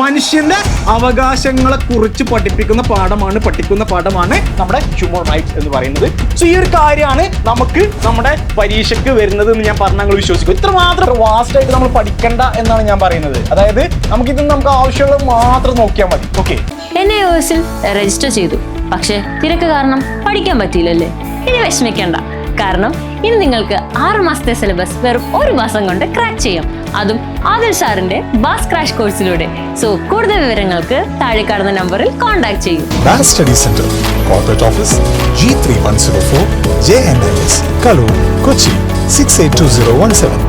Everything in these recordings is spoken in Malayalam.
മനുഷ്യന്റെ അവകാശങ്ങളെ കുറിച്ച് പഠിപ്പിക്കുന്ന പാഠമാണ് പഠിക്കുന്ന പാഠമാണ് നമ്മുടെ ഹ്യൂമൻ റൈറ്റ്സ് എന്ന് പറയുന്നത്. സോ ഈ ഒരു കാര്യമാണ് നമുക്ക് നമ്മുടെ പരീക്ഷയ്ക്ക് വരുന്നത് എന്ന് ഞാൻ പറഞ്ഞ നിങ്ങൾ വിശ്വസിക്കും. ഇത്ര മാത്രം വാസ്റ്റ് ആയിട്ട് നമ്മൾ പഠിക്കണ്ട എന്നാണ് ഞാൻ പറയുന്നത്. അതായത് നമുക്ക് ഇതിന് നമുക്ക് ആവശ്യമുള്ളത് മാത്രം നോക്കിയാൽ മതി. ഓക്കെ എന്നെ രജിസ്റ്റർ ചെയ്തു. പക്ഷേ തിരക്ക് കാരണം പഠിക്കാൻ പറ്റിയില്ലല്ലേ? ഇനി വിഷമിക്കണ്ട. കാരണം ഇനി നിങ്ങൾക്ക് ആറ് മാസത്തെ സിലബസ് വെറും ഒരു മാസം കൊണ്ട് ക്രാക്ക് ചെയ്യാം. അതും ആദിൽ സാറിന്റെ ബാസ് ക്രാഷ് കോഴ്സിലൂടെ സോ കൂടുതൽ വിവരങ്ങൾക്ക് താഴെ കാണുന്ന നമ്പറിൽ കോൺടാക്ട് ചെയ്യൂ. Bass Study Center, Corporate Office, G3104, JNIS, Kalur, Kochi, 682017.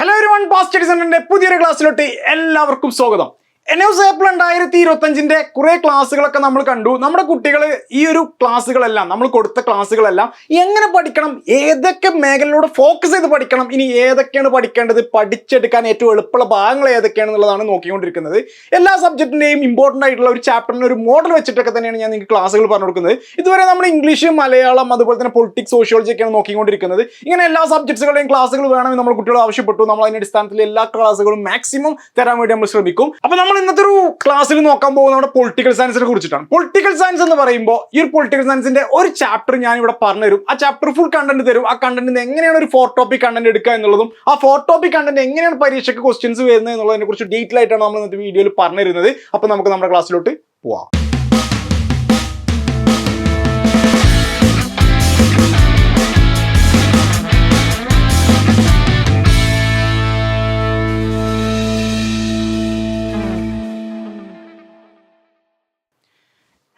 Hello ഒരു വൺ സ്റ്റഡി സെന്ററിന്റെ പുതിയൊരു ക്ലാസ്സിലോട്ട് എല്ലാവർക്കും സ്വാഗതം. എൻ എസ് ഏപ്രിൽ രണ്ടായിരത്തി ഇരുപത്തി അഞ്ചിന്റെ കുറെ ക്ലാസ്സുകളൊക്കെ നമ്മൾ കണ്ടു. നമ്മുടെ കുട്ടികൾ ഈ ഒരു ക്ലാസ്സുകളെല്ലാം നമ്മൾ കൊടുത്ത ക്ലാസ്സുകളെല്ലാം എങ്ങനെ പഠിക്കണം? ഏതൊക്കെ മേഖലയിലൂടെ ഫോക്കസ് ചെയ്ത് പഠിക്കണം? ഇനി ഏതൊക്കെയാണ് പഠിക്കേണ്ടത്? പഠിച്ചെടുക്കാൻ ഏറ്റവും എളുപ്പമുള്ള ഭാഗങ്ങൾ ഏതൊക്കെയാണെന്നുള്ളതാണ് നോക്കിക്കൊണ്ടിരിക്കുന്നത്. എല്ലാ സബ്ജക്റ്റിന്റെയും ഇമ്പോർട്ടന്റ് ആയിട്ടുള്ള ഒരു ചാപ്റ്ററിന് ഒരു മോഡൽ വെച്ചിട്ടൊക്കെ തന്നെയാണ് ഞാൻ നിങ്ങൾക്ക് ക്ലാസ്സുകൾ പറഞ്ഞു കൊടുക്കുന്നത്. ഇതുവരെ നമ്മൾ ഇംഗ്ലീഷ് മലയാളം അതുപോലെ തന്നെ പൊളിറ്റിക്സ് സോഷ്യോളജി ഒക്കെയാണ് നോക്കിക്കൊണ്ടിരിക്കുന്നത്. ഇങ്ങനെ എല്ലാ സബ്ജക്ട്സുകളുടെയും ക്ലാസ്സുകൾ വേണമെന്ന് നമ്മൾ കുട്ടികൾ ആവശ്യപ്പെട്ടു. നമ്മൾ അതിന്റെ അടിസ്ഥാനത്തിൽ എല്ലാ ക്ലാസ്സുകളും മാക്സിമം തരാൻ വേണ്ടി നമ്മൾ ശ്രമിക്കും. അപ്പൊ നമ്മൾ ഇന്നത്തെ ഒരു ക്ലാസ്സിൽ നോക്കാൻ പോകുന്നത് നമ്മുടെ പൊളിറ്റിക്കൽ സയൻസിനെ കുറിച്ചിട്ടാണ്. പൊളിറ്റിക്കൽ സയൻസ് എന്ന് പറയുമ്പോൾ ഈ ഒരു പൊളിറ്റിക്കൽ സയൻസിന്റെ ഒരു ചാപ്റ്റർ ഞാൻ ഇവിടെ പറഞ്ഞുതരും. ആ ചാപ്റ്റർ ഫുൾ കണ്ടന്റ് തരും. ആ കണ്ടന്റിന് എങ്ങനെയാണ് ഒരു ഫോർ ടോപ്പിക് കണ്ടന്റ് എടുക്കുക എന്നുള്ളതും ആ ഫോർ ടോപ്പിക് കണ്ടന്റ് എങ്ങനെയാണ് പരീക്ഷയ്ക്ക് ക്വസ്റ്റ്യൻസ് വരുന്നത് എന്നുള്ളതിനെ കുറിച്ച് ഡീറ്റെയിൽ ആയിട്ടാണ് നമ്മൾ ഇന്നത്തെ വീഡിയോയിൽ പറഞ്ഞു തരുന്നത് അപ്പൊ നമുക്ക് നമ്മുടെ ക്ലാസ്സിലോട്ട് പോവാം.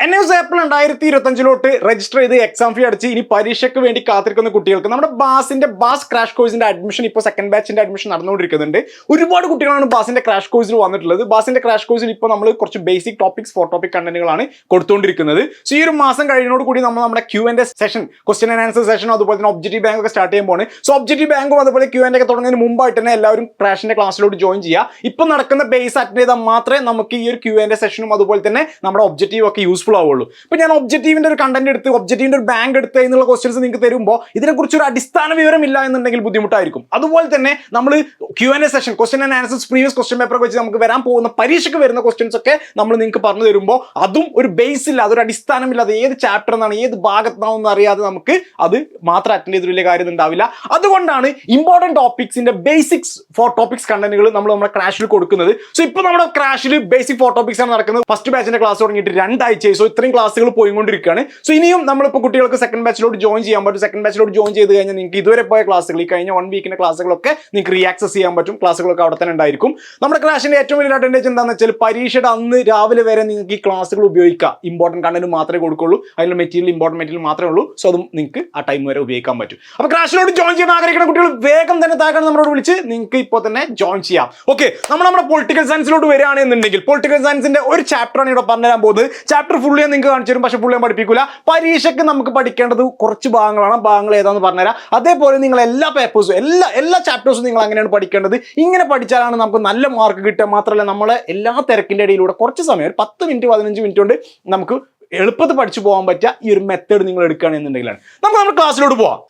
എൻ എസ് ഏപ്രിൽ രണ്ടായിരത്തി ഇരുപത്തഞ്ചിലോട്ട് രജിസ്റ്റർ ചെയ്ത് എക്സാം ഫീ അടിച്ച് ഇനി പരീക്ഷയ്ക്ക് വേണ്ടി കാത്തിരിക്കുന്ന കുട്ടികൾക്ക് നമ്മുടെ ബാസിന്റെ ബാസ് ക്രാഷ് കോഴ്സിന്റെ അഡ്മിഷൻ ഇപ്പോൾ സെക്കൻഡ് ബാച്ചിന്റെ അഡ്മിഷൻ നടന്നുകൊണ്ടിരിക്കുന്നുണ്ട്. ഒരുപാട് കുട്ടികളാണ് ബാസിന്റെ ക്രാഷ് കോഴ്സിൽ വന്നിട്ടുള്ളത്. ബാസിന്റെ ക്രാഷ് കോഴ്സിൽ ഇപ്പോൾ നമ്മൾ കുറച്ച് ബേസിക് ടോപ്പിക്സ് ഫോർ ടോപ്പിക് കണ്ടന്റുകളാണ് കൊടുത്തുകൊണ്ടിരിക്കുന്നത് സോ ഈ ഒരു മാസം കഴിയുന്നതോട് കൂടി നമ്മൾ നമ്മുടെ Q and session question and answer session അതുപോലെ തന്നെ ഒബ്ജക്റ്റീവ് ബാങ്ക് ഒക്കെ സ്റ്റാർട്ട് ചെയ്യാൻ പോകുന്നത് സോ ഒബ്ജക്റ്റീവ് ബാങ്കും അതുപോലെ ക്യൂ ആൻഡ് ഒക്കെ തുടങ്ങുന്നതിന് മുമ്പായിട്ട് തന്നെ എല്ലാവരും ക്രാഷിന്റെ ക്ലാസ്സിലോട്ട് ജോയിൻ ചെയ്യുക. ഇപ്പം നടക്കുന്ന ബേസ് അറ്റൻഡ് ചെയ്താൽ മാത്രമേ നമുക്ക് ഈ ഒരു ക്യൂ ആൻഡ് സെഷനും അതുപോലെ തന്നെ നമ്മുടെ ഒബ്ജക്റ്റീവ് ഒക്കെ യൂസ്ഫുൾ ആവുള്ളൂ. ഇപ്പൊ ഞാൻ ഒബ്ജക്റ്റീവിന്റെ ഒരു കണ്ടന്റ് എടുത്ത് ഒബ്ജക്റ്റീവിന്റെ ഒരു ബാങ്ക് എടുത്ത് എന്നുള്ള ക്വസ്റ്റ്യൻസ് നിങ്ങൾക്ക് തരുമ്പോൾ ഇതിനെക്കുറിച്ച് ഒരു അടിസ്ഥാന വിവരം ഇല്ല എന്നുണ്ടെങ്കിൽ ബുദ്ധിമുട്ടായിരിക്കും. അതുപോലെ തന്നെ നമ്മൾ Q and session question and answers previous question paper വെച്ച് നമുക്ക് വരാൻ പോകുന്ന പരീക്ഷയ്ക്ക് വരുന്ന ക്വസ്റ്റ്യൻസ് ഒക്കെ നമ്മൾ നിങ്ങൾക്ക് പറഞ്ഞു തരുമ്പോൾ അതും ഒരു ബേസ് ഇല്ല അതൊരു അടിസ്ഥാനമില്ലാതെ ഏത് ചാപ്റ്റർ എന്നാണ് ഏത് ഭാഗത്താണെന്ന് അറിയാതെ നമുക്ക് അത് മാത്രം അറ്റൻഡ് ചെയ്ത് വലിയ കാര്യം ഉണ്ടാവില്ല. അതുകൊണ്ടാണ് ഇമ്പോർട്ടന്റ് ടോപ്പിക്സിന്റെ ബേസിക്സ് ഫോർ ടോപ്പിക്സ് കണ്ടന്റുകൾ നമ്മൾ നമ്മുടെ ക്രാഷിൽ കൊടുക്കുന്നത്. സോ ഇപ്പോൾ നമ്മുടെ ക്രാഷിൽ ബേസിക് ഫോർ ടോപ്പിക്സ് ആണ് നടക്കുന്നത്. ഫസ്റ്റ് ബാച്ചിന്റെ ക്ലാസ് തുടങ്ങിയിട്ട് രണ്ടാഴ്ചയായി. സോ ഇത്രയും ക്ലാസ്സുകൾ പോയിക്കൊണ്ടിരിക്കുകയാണ്. സോ ഇനിയും നമ്മളിപ്പോൾ കുട്ടികൾക്ക് സെക്കൻഡ് ബാച്ചിലോട്ട് ജോയിൻ ചെയ്യാൻ പറ്റും. സെക്കൻഡ് ബാച്ചിലോട്ട് ജോയിൻ ചെയ്ത് കഴിഞ്ഞാൽ നിങ്ങൾക്ക് ഇതുവരെ പോയ ക്ലാസ്സുകൾ ഈ കഴിഞ്ഞ വൺ വീക്കിന്റെ ക്ലാസ്സുകളൊക്കെ നിങ്ങൾക്ക് റീആക്സസ് ചെയ്യാൻ പറ്റും. ക്ലാസ്സുകളൊക്കെ അവിടെ തന്നെ ഉണ്ടായിരിക്കും. നമ്മുടെ ക്ലാസ്സിന്റെ ഏറ്റവും വലിയ അഡ്വാന്റേജ് എന്താണെന്ന് വെച്ചാൽ പരീക്ഷയുടെ അന്ന് രാവിലെ വരെ നിങ്ങൾക്ക് ഈ ക്ലാസ്സുകൾ ഉപയോഗിക്കാം. ഇമ്പോർട്ടന്റ് കണ്ടന്റ് മാത്രമേ കൊടുക്കുള്ളൂ. അതിലുള്ള മെറ്റീരിയൽ ഇമ്പോർട്ടന്റ് മെറ്റീരിയൽ മാത്രമേ ഉള്ളൂ. സോ അതും നിങ്ങൾക്ക് ആ ടൈം വരെ ഉപയോഗിക്കാൻ പറ്റും. അപ്പോൾ ക്ലാസ്സിലോട്ട് ജോയിൻ ചെയ്യാൻ ആഗ്രഹിക്കുന്ന കുട്ടികൾ വേഗം തന്നെ താഴെ നമ്മളോട് വിളിച്ച് നിങ്ങൾക്ക് ഇപ്പോൾ തന്നെ ജോയിൻ ചെയ്യാം. ഓക്കെ നമ്മൾ നമ്മുടെ പൊളിറ്റിക്കൽ സയൻസിലോട്ട് വരികയാണെന്നുണ്ടെങ്കിൽ പൊളിറ്റിക്കൽ സയൻസിന്റെ ഒരു ചാപ്റ്ററാണ് ഇവിടെ പറഞ്ഞു തരാൻ പോകുന്നത്. ചാപ്റ്റർ ഫുള്ള് ഞാൻ നിങ്ങൾക്ക് കാണിച്ചു തരും പക്ഷെ പുള്ളിയെ പഠിപ്പിക്കൂല. പരീക്ഷയ്ക്ക് നമുക്ക് പഠിക്കേണ്ടത് കുറച്ച് ഭാഗങ്ങളാണ്. ഭാഗങ്ങൾ ഏതാന്ന് പറഞ്ഞുതരാം. അതേപോലെ നിങ്ങൾ എല്ലാ പേപ്പേഴ്സും എല്ലാ എല്ലാ ചാപ്റ്റേഴ്സും നിങ്ങൾ അങ്ങനെയാണ് പഠിക്കേണ്ടത്. ഇങ്ങനെ പഠിച്ചാലാണ് നമുക്ക് നല്ല മാർക്ക് കിട്ടുക. മാത്രമല്ല നമ്മളെ എല്ലാ തിരക്കിന്റെ ഇടയിലൂടെ കുറച്ച് സമയം ഒരു പത്ത് മിനിറ്റ് പതിനഞ്ച് മിനിറ്റ് കൊണ്ട് നമുക്ക് എളുപ്പത്തിൽ പഠിച്ചു പോകാൻ പറ്റുക ഈ ഒരു മെത്തേഡ് നിങ്ങൾ എടുക്കുകയാണെന്നുണ്ടെങ്കിലാണ്. നമുക്ക് നമ്മുടെ ക്ലാസ്സിലോട്ട് പോവാം.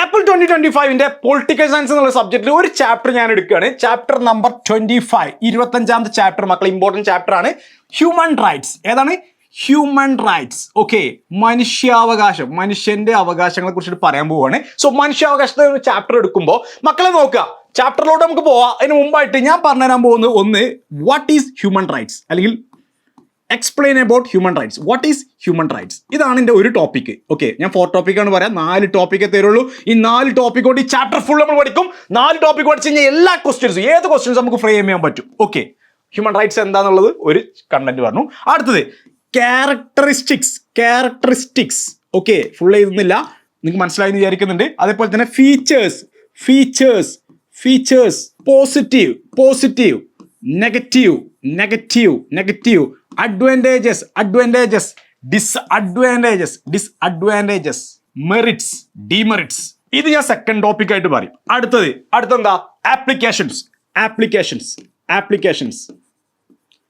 ആപ്പിൾ ട്വന്റി ട്വന്റി ഫൈവിന്റെ പൊളിറ്റിക്കൽ സയൻസ് എന്നുള്ള സബ്ജക്റ്റിൽ ഒരു ചാപ്റ്റർ ഞാൻ എടുക്കുകയാണ്. ചാപ്റ്റർ നമ്പർ ട്വന്റി ഫൈവ് ഇരുപത്തഞ്ചാമത്തെ ചാപ്റ്റർ മക്കൾ ഇമ്പോർട്ടന്റ് ചാപ്റ്റർ ആണ്. ഹ്യൂമൻ റൈറ്റ്സ് ഏതാണ്? ഹ്യൂമൻ റൈറ്റ്സ് ഓക്കെ മനുഷ്യാവകാശം. മനുഷ്യന്റെ അവകാശങ്ങളെ കുറിച്ചിട്ട് പറയാൻ പോവുകയാണ് സോ മനുഷ്യാവകാശത്തെ ഒരു ചാപ്റ്റർ എടുക്കുമ്പോൾ മക്കളെ നോക്കുക. ചാപ്റ്ററിലോട്ട് നമുക്ക് പോവാം. അതിന് മുമ്പായിട്ട് ഞാൻ പറഞ്ഞുതരാൻ പോകുന്നത് ഒന്ന് വാട്ട് ഈസ് ഹ്യൂമൻ റൈറ്റ്സ് അല്ലെങ്കിൽ explain about human rights what is human rights ഇതാണ് എന്റെ ഒരു ടോപ്പിക്ക് ഓക്കെ ഞാൻ ഫോർ ടോപ്പിക്കാണ് പറയാം. നാല് ടോപ്പിക്കേ തരുള്ളൂ. ഈ നാല് ടോപ്പിക് കൊണ്ട് ഈ ചാപ്റ്റർ ഫുൾ നമ്മൾ പഠിക്കും. നാല് ടോപ്പിക് പഠിച്ചു കഴിഞ്ഞാൽ എല്ലാ ക്വസ്റ്റ്യൻസും ഏത് ക്വസ്റ്റ്യൻസ് നമുക്ക് ഫ്രെയിം ചെയ്യാൻ പറ്റും? ഓക്കെ ഹ്യൂമൻ റൈറ്റ്സ് എന്താണെന്നുള്ളത് ഒരു കണ്ടന്റ് പറഞ്ഞു. അടുത്തത് ക്യാരക്ടറിസ്റ്റിക്സ് ക്യാരക്ടറിസ്റ്റിക്സ് ഓക്കെ ഫുൾ എഴുതുന്നില്ല. നിങ്ങൾക്ക് മനസ്സിലായി എന്ന് വിചാരിക്കുന്നുണ്ട്. അതേപോലെ തന്നെ features features features positive positive negative negative negative advantages advantages disadvantages disadvantages merits demerits ഇത് ഞാൻ സെക്കൻഡ് ടോപ്പിക് ആയിട്ട് പറയും. അടുത്തത് അടുത്തെന്താ? ആപ്ലിക്കേഷൻസ് ആപ്ലിക്കേഷൻസ് ആപ്ലിക്കേഷൻസ്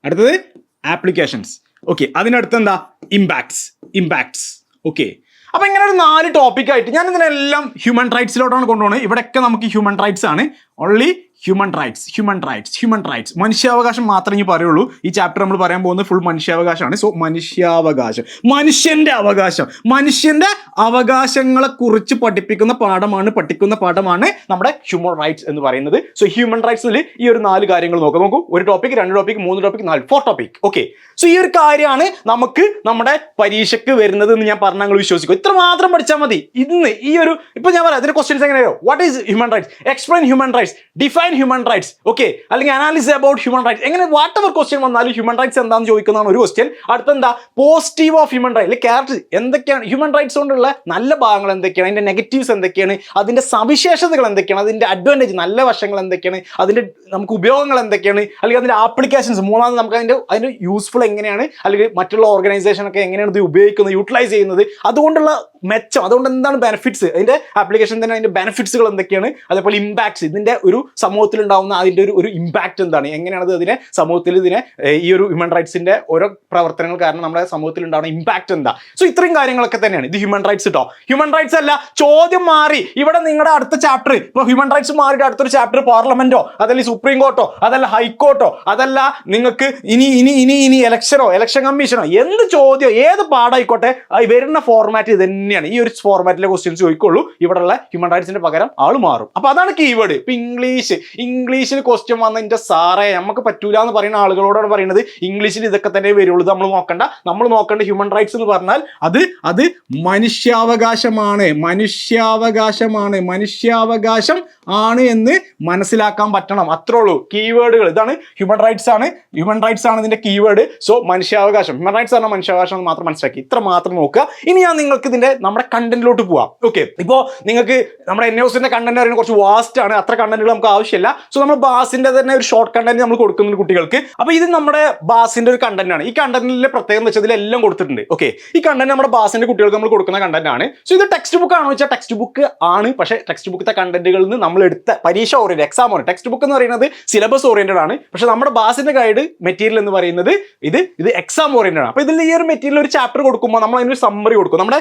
അടുത്തത് ആപ്ലിക്കേഷൻസ് ഓക്കെ അതിനടുത്ത് എന്താ ഇമ്പാക്ട്സ് ഇമ്പാക്ട്സ് ഓക്കെ അപ്പൊ ഇങ്ങനെ ഒരു നാല് ടോപ്പിക് ആയിട്ട് ഞാൻ ഇതിനെല്ലാം ഹ്യൂമൻ റൈറ്റ്സിലോട്ടാണ് കൊണ്ടുപോകുന്നത് ഇവിടെയൊക്കെ നമുക്ക് ഹ്യൂമൻ റൈറ്റ്സ് ആണ്. Only human rights human rights human rights മനുഷ്യാവകാശം മാത്രമേ പറയുള്ളൂ. ഈ ചാപ്റ്റർ നമ്മൾ പറയാൻ പോകുന്നത് ഫുൾ മനുഷ്യാവകാശമാണ്. സോ മനുഷ്യാവകാശം. മനുഷ്യന്റെ അവകാശം. മനുഷ്യന്റെ അവകാശങ്ങളെ കുറിച്ച് പഠിപ്പിക്കുന്ന പാഠമാണ് പഠിക്കുന്ന പാഠമാണ് നമ്മുടെ ഹ്യൂമൻ റൈറ്റ്സ് എന്ന് പറയുന്നത്. സോ ഹ്യൂമൻ റൈറ്റ്സിൽ ഈ ഒരു നാല് കാര്യങ്ങൾ നോക്കാം. നോക്കൂ ഒരു ടോപ്പിക് രണ്ട് ടോപ്പിക് മൂന്ന് ടോപ്പിക് നാല്. ഫോർ ടോപ്പിക് ഓക്കെ സോ ഈ ഒരു കാര്യമാണ് നമുക്ക് നമ്മുടെ പരീക്ഷയ്ക്ക് വരുന്നത് എന്ന് ഞാൻ പറഞ്ഞാൽ നിങ്ങൾ വിശ്വസിക്കും. ഇത്ര മാത്രം പഠിച്ചാൽ മതി. ഇന്ന് ഈ ഒരു ഇപ്പൊ ഞാൻ പറയാം അതിന്റെ ക്വസ്റ്റ്യൻസ് എങ്ങനെയോ what is human rights explain human rights define human rights okay അല്ലെങ്കിൽ അനാലിസ് അബൌട്ട് ഹ്യൂമൻ റൈറ്റ്സ് എങ്ങനെ വാട്ട് എവർ ക്വസ്റ്റ്യൻ വന്നാലും ഹ്യൂമൻ റൈറ്റ്സ് എന്താണെന്ന് ചോദിക്കുന്നതാണ് ഒരു ക്വസ്റ്റ്യൻ അടുത്ത എന്താ positive of human right character എന്തൊക്കെയാണ്? ഹ്യൂമൻ റൈറ്റ്സ് കൊണ്ടുള്ള നല്ല ഭാഗങ്ങൾ എന്തൊക്കെയാണ്? അതിന്റെ നെഗറ്റീവ്സ് എന്തൊക്കെയാണ്? അതിന്റെ സവിശേഷതകൾ എന്തൊക്കെയാണ്? അതിന്റെ അഡ്വാന്റേജ് നല്ല വശങ്ങൾ എന്തൊക്കെയാണ്? അതിന്റെ നമുക്ക് ഉപയോഗങ്ങൾ എന്തൊക്കെയാണ്? അല്ലെങ്കിൽ അതിന്റെ ആപ്ലിക്കേഷൻസ് മൂന്നാമത് നമുക്ക് അതിന്റെ അതിന്റെ യൂസ്ഫുൾ എങ്ങനെയാണ്? അല്ലെങ്കിൽ മറ്റുള്ള ഓർഗനൈസേഷനൊക്കെ എങ്ങനെയാണ് ഇത് ഉപയോഗിക്കുന്നത് യൂട്ടിലൈസ് ചെയ്യുന്നത്? അതുകൊണ്ടുള്ള മെച്ചം. അതുകൊണ്ട് എന്താണ് ബെനിഫിറ്റ്സ് അതിന്റെ ആപ്ലിക്കേഷൻ തന്നെ അതിന്റെ ബെനിഫിറ്റ്സുകൾ എന്തൊക്കെയാണ്? അതേപോലെ ഇമ്പാക്ട്സ് ഇതിന്റെ ഒരു സമൂഹത്തിൽ ഉണ്ടാവുന്ന അതിന്റെ ഒരു ഒരു ഇമ്പാക്ട് എന്താണ്? എങ്ങനെയാണ് അത് അതിനെ സമൂഹത്തിൽ ഇതിനെ ഈ ഒരു ഹ്യൂമൻ റൈറ്റ്സിന്റെ ഓരോ പ്രവർത്തനങ്ങൾ കാരണം നമ്മുടെ സമൂഹത്തിൽ ഉണ്ടാവുന്ന ഇമ്പാക്ട് എന്താ? സോ ഇത്രയും കാര്യങ്ങളൊക്കെ തന്നെയാണ്. ഇത് ഹ്യൂമൻ റൈറ്റ്സ് കേട്ടോ ഹ്യൂമൻ റൈറ്റ്സ് അല്ല ചോദ്യം മാറി. ഇവിടെ നിങ്ങളുടെ അടുത്ത ചാപ്റ്റർ ഇപ്പൊ ഹ്യൂമൻ റൈറ്റ്സ് മാറിയിട്ട് അടുത്തൊരു ചാപ്റ്റർ പാർലമെന്റോ അതല്ല സുപ്രീം കോർട്ടോ അതല്ല ഹൈക്കോർട്ടോ അതല്ല നിങ്ങൾക്ക് ഇനി ഇനി ഇനി ഇനി ഇലക്ഷനോ ഇലക്ഷൻ കമ്മീഷനോ എന്ത് ചോദ്യം ഏത് പാടായിക്കോട്ടെ വരുന്ന ഫോർമാറ്റ് ഇത് തന്നെയാണ്. ഈ ഒരു ഫോർമാറ്റിലെ ക്വസ്റ്റ്യൻസ് ചോദിക്കുള്ളൂ. ഇവിടെയുള്ള ഹ്യൂമൻ റൈറ്റ്സിന്റെ പകരം ആൾ മാറും. അപ്പൊ അതാണ് കീവേഡ് ഇപ്പൊ ഇംഗ്ലീഷ് ഇംഗ്ലീഷിൽ ക്വസ്റ്റ്യൻ വന്നതിന്റെ സാറേ നമുക്ക് പറ്റൂല എന്ന് പറയുന്ന ആളുകളോടാണ് പറയുന്നത്. ഇംഗ്ലീഷിൽ ഇതൊക്കെ തന്നെ വരുള്ളൂ. നമ്മൾ നോക്കണ്ട. നമ്മൾ നോക്കേണ്ട ഹ്യൂമൻ റൈറ്റ്സ് എന്ന് പറഞ്ഞാൽ അത് അത് മനുഷ്യാവകാശമാണ്. മനുഷ്യാവകാശമാണ്. മനുഷ്യാവകാശം ആണ് എന്ന് മനസ്സിലാക്കാൻ പറ്റണം. അത്രേ ഉള്ളൂ കീവേഡുകൾ ഇതാണ് ഹ്യൂമൻ റൈറ്റ്സ് ആണ്. ഹ്യൂമൻ റൈറ്റ്സ് ആണ് ഇതിന്റെ കീവേഡ് സോ മനുഷ്യാവകാശം. ഹ്യൂമൻ റൈറ്റ്സ് ആണ് മനുഷ്യാവകാശം മാത്രം മനസ്സിലാക്കി. ഇത്ര മാത്രം നോക്കുക. ഇനി ഞാൻ നിങ്ങൾക്ക് ഇതിന്റെ നമ്മുടെ കണ്ടന്റിലോട്ട് പോവാം. ഓക്കെ ഇപ്പോൾ നിങ്ങൾക്ക് നമ്മുടെ എൻ ഹൗസിന്റെ കണ്ടന്റ് പറയുന്നത് കുറച്ച് വാസ്റ്റ് ആണ്. അത്ര കണ്ടന്റുകൾ നമുക്ക് ആവശ്യമില്ല. സോ നമ്മൾ ബാസിന്റെ തന്നെ ഒരു ഷോർട്ട് കണ്ടന്റ് നമ്മൾ കൊടുക്കുന്നുണ്ട് കുട്ടികൾക്ക്. അപ്പൊ ഇത് നമ്മുടെ ബാസിന്റെ ഒരു കണ്ടന്റ് ആണ്. ഈ കണ്ടന്റിലെ പ്രത്യേകം വെച്ചാൽ ഇതിലെല്ലാം കൊടുത്തിട്ടുണ്ട്. ഓക്കെ ഈ കണ്ടന്റ് നമ്മുടെ ബാസിന്റെ കുട്ടികൾക്ക് നമ്മൾ കൊടുക്കുന്ന കണ്ടന്റ് ആണ്. സോ ഇത് ടെക്സ്റ്റ് ബുക്ക് ആണോ വെച്ചാൽ ടെക്സ്റ്റ് ബുക്ക് ആണ്. പക്ഷേ ടെക്സ്റ്റ് ബുക്കിലെ കണ്ടന്റുകളിൽ നിന്ന് നമ്മൾ എടുത്ത പരീക്ഷ orient exam orient text book എന്ന് പറയുന്നത് സിലബസ് ഓറിയന്റഡ് ആണ്. പക്ഷേ നമ്മുടെ ബാസിന്റെ ഗൈഡ് മെറ്റീരിയൽ എന്ന് പറയുന്നത് ഇത് ഇത് എക്സാം ഓറിയന്റഡ് ആണ്. അപ്പൊ ഇതിൽ ഈ ഒരു മെറ്റീരിയൽ ഒരു ചാപ്റ്റർ കൊടുക്കുമ്പോൾ നമ്മൾ അതിനൊരു സമ്മറി കൊടുക്കും. നമ്മുടെ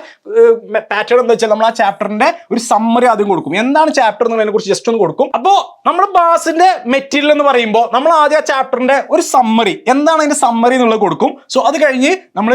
പാറ്റേൺ എന്താ വെച്ചാൽ നമ്മൾ ആ ചാപ്റ്ററിന്റെ ഒരു സമ്മറി ആദ്യം കൊടുക്കും. എന്താണ് ചാപ്റ്റർ എന്നുള്ളതിനെ കുറിച്ച് ജസ്റ്റ് ഒന്ന് കൊടുക്കും. അപ്പോൾ നമ്മുടെ ബാസിന്റെ മെറ്റീരിയൽ എന്ന് പറയുമ്പോൾ നമ്മൾ ആദ്യം ആ ചാപ്റ്ററിന്റെ ഒരു സമ്മറി എന്താണ് അതിന്റെ സമ്മറി എന്നുള്ളത് കൊടുക്കും. സോ അത് കഴിഞ്ഞ് നമ്മൾ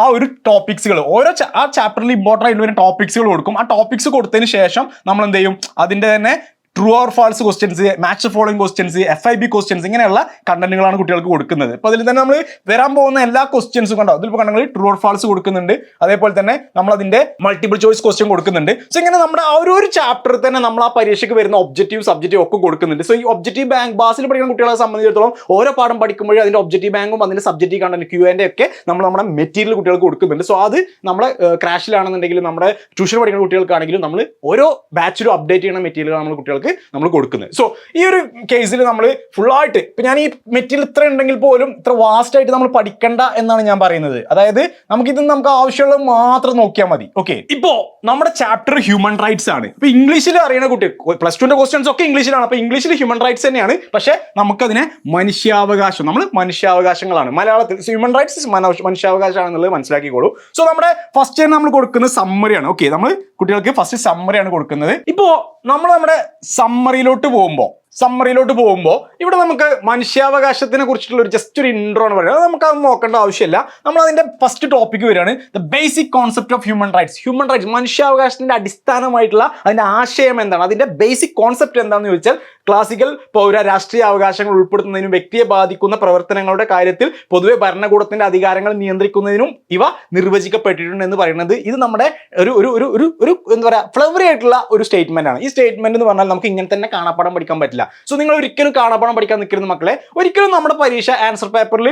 ആ ഒരു ടോപ്പിക്സുകൾ ഓരോ ആ ചാപ്റ്ററിൽ ഇമ്പോർട്ടന്റ് ആയിട്ട് വരുന്ന ടോപ്പിക്സുകൾ കൊടുക്കും. ആ ടോപ്പിക്സ് കൊടുത്തതിന് ശേഷം നമ്മൾ എന്ത് ചെയ്യും? അതിന്റെ തന്നെ true or false questions match following questions F I B questions ഇങ്ങനെയുള്ള കണ്ടന്റുകളാണ് കുട്ടികൾക്ക് കൊടുക്കുന്നത്. അപ്പോൾ അതിൽ തന്നെ നമ്മൾ വരാൻ പോകുന്ന എല്ലാ ക്വസ്റ്റ്യൻസും കണ്ടോ? അതിൽ കണ്ടെങ്കിൽ ട്രൂ ഓർ ഫാൾസ് കൊടുക്കുന്നുണ്ട്. അതേപോലെ തന്നെ നമ്മൾ അതിന്റെ മൾട്ടിപ്പിൾ ചോയ്സ് ക്വസ്റ്റ്യൻ കൊടുക്കുന്നുണ്ട്. സോ ഇങ്ങനെ നമ്മുടെ ആ ഒരു ഒരു ചാപ്റ്ററിൽ തന്നെ നമ്മൾ ആ പരീക്ഷയ്ക്ക് വരുന്ന ഒബ്ജക്റ്റീവ് സബ്ജക്റ്റീവ് ഒക്കെ കൊടുക്കുന്നുണ്ട്. സോ ഈ ഒബ്ജക്റ്റീവ് ബാങ്ക് ബാസിൽ പഠിക്കുന്ന കുട്ടികളെ സംബന്ധിച്ചിടത്തോളം ഓരോ പാഠം പഠിക്കുമ്പോഴും അതിന്റെ ഒബ്ജക്റ്റീവ് ബാങ്കും അതിന്റെ സബ്ജക്റ്റീവ് കണ്ടന്റ് ക്യൂ ആൻഡ് ഒക്കെ നമ്മൾ നമ്മുടെ മെറ്റീരിയൽ കുട്ടികൾക്ക് കൊടുക്കുന്നുണ്ട്. സോ അത് നമ്മുടെ ക്രാഷിലാണെന്നുണ്ടെങ്കിലും നമ്മുടെ ട്യൂഷൻ പഠിക്കുന്ന കുട്ടികൾക്കാണെങ്കിലും നമ്മൾ ഓരോ ബാച്ചിലും അപ്ഡേറ്റ് ചെയ്യുന്ന മെറ്റീരിയൽ നമ്മൾ കുട്ടികൾക്ക് നമ്മൾ കൊടുക്കുന്നത്. സോ ഈ ഒരു കേസിൽ നമ്മൾ ഫുള്ളായിട്ട് ഇപ്പം ഞാൻ ഈ മെറ്റീരിയൽ ഇത്ര ഉണ്ടെങ്കിൽ പോലും ഇത്ര വാസ്റ്റ് ആയിട്ട് നമ്മൾ പഠിക്കണ്ട എന്നാണ് ഞാൻ പറയുന്നത്. അതായത് നമുക്കിത് നമുക്ക് ആവശ്യമുള്ളത് മാത്രം നോക്കിയാൽ മതി. ഓക്കെ ഇപ്പോ നമ്മുടെ ചാപ്റ്റർ ഹ്യൂമൻ റൈറ്റ്സ് ആണ്. ഇപ്പൊ ഇംഗ്ലീഷിൽ അറിയണ കുട്ടി പ്ലസ് ടുന്റെ ക്വസ്റ്റ്യൻസ് ഒക്കെ ഇംഗ്ലീഷിലാണ് അപ്പൊ ഇംഗ്ലീഷിൽ ഹ്യൂമൻ റൈറ്റ്സ് തന്നെയാണ്. പക്ഷെ നമുക്കതിനെ മനുഷ്യാവകാശം നമ്മൾ മനുഷ്യാവകാശങ്ങളാണ്. മലയാളത്തിൽ ഹ്യൂമൻ റൈറ്റ്സ് മനുഷ്യാവകാശമാണെന്നുള്ളത് മനസ്സിലാക്കിക്കോളൂ. സോ നമ്മുടെ ഫസ്റ്റ് നമ്മൾ കൊടുക്കുന്ന സമ്മറിയാണ് ഓക്കെ നമ്മൾ കുട്ടികൾക്ക് ഫസ്റ്റ് സമ്മറിയാണ് കൊടുക്കുന്നത്. ഇപ്പോ നമ്മൾ നമ്മുടെ സമ്മറിയിലോട്ട് പോകുമ്പോൾ സമ്മറിയിലോട്ട് പോകുമ്പോൾ ഇവിടെ നമുക്ക് മനുഷ്യാവകാശത്തിനെ കുറിച്ചിട്ടുള്ള ഒരു ജസ്റ്റ് ഒരു ഇൻട്രോ ആണ് പറയുന്നത്. നമുക്ക് അത് നോക്കേണ്ട ആവശ്യമില്ല. നമ്മൾ അതിന്റെ ഫസ്റ്റ് ടോപ്പിക് വരികയാണ്. The basic concept of human rights human rights മനുഷ്യാവകാശത്തിന്റെ അടിസ്ഥാനമായിട്ടുള്ള അതിന്റെ ആശയം എന്താണ്? അതിന്റെ ബേസിക് കോൺസെപ്റ്റ് എന്താണെന്ന് ചോദിച്ചാൽ ക്ലാസിക്കൽ പൗര രാഷ്ട്രീയ അവകാശങ്ങൾ ഉൾപ്പെടുത്തുന്നതിനും വ്യക്തിയെ ബാധിക്കുന്ന പ്രവർത്തനങ്ങളുടെ കാര്യത്തിൽ പൊതുവെ ഭരണകൂടത്തിന്റെ അധികാരങ്ങൾ നിയന്ത്രിക്കുന്നതിനും ഇവ നിർവചിക്കപ്പെട്ടിട്ടുണ്ട് എന്ന് പറയുന്നത് ഇത് നമ്മുടെ ഒരു ഒരു ഒരു ഒരു ഒരു എന്താ പറയുക ഫ്ലവറി ആയിട്ടുള്ള ഒരു സ്റ്റേറ്റ്മെന്റ് ആണ്. ഈ സ്റ്റേറ്റ്മെന്റ് എന്ന് പറഞ്ഞാൽ നമുക്ക് ഇങ്ങനെ തന്നെ കാണാപ്പാടം പഠിക്കാൻ പറ്റില്ല. സോ നിങ്ങൾ ഒരിക്കലും കാണാപ്പാടം പഠിക്കാൻ നിൽക്കുന്ന മക്കളെ. ഒരിക്കലും നമ്മുടെ പരീക്ഷ ആൻസർ പേപ്പറിൽ